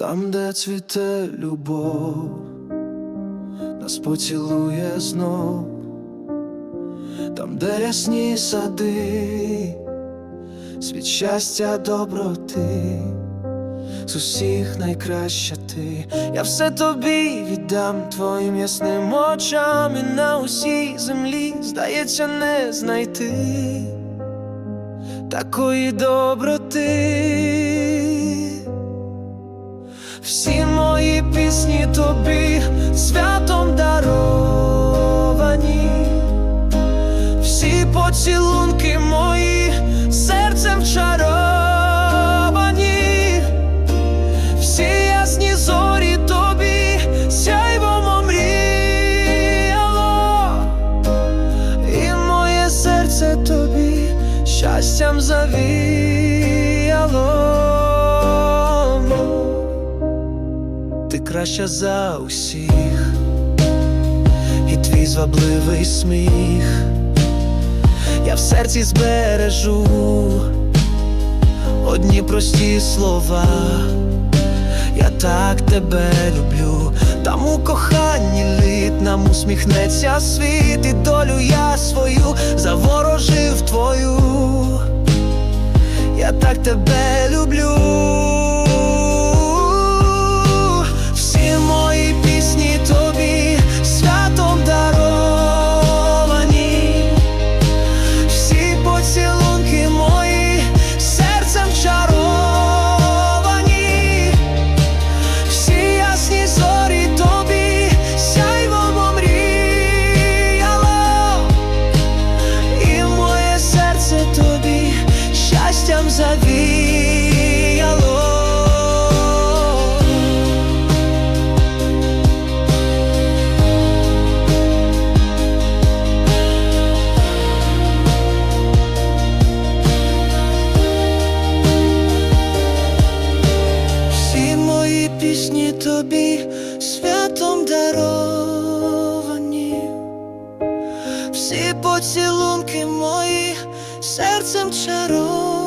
Там, де цвіте любов, нас поцілує знов, там, де рясні сади, світ щастя доброти, з усіх найкраща ти, я все тобі віддам твоїм ясним очам і на усій землі. Здається не знайти такої доброти. Всі мої пісні тобі святом даровані, всі поцілунки мої серцем чаровані, всі ясні зорі тобі сяйвом омріяло, і моє серце тобі щастям завіяло. Краща за усіх, і твій звабливий сміх, я в серці збережу одні прості слова. Я так тебе люблю, там у коханні літ нам усміхнеться світ, і долю я свою заворожив твою. Я так тебе завіяло. Всі мої пісні тобі святом даровані, всі поцілунки мої серцем чаровані.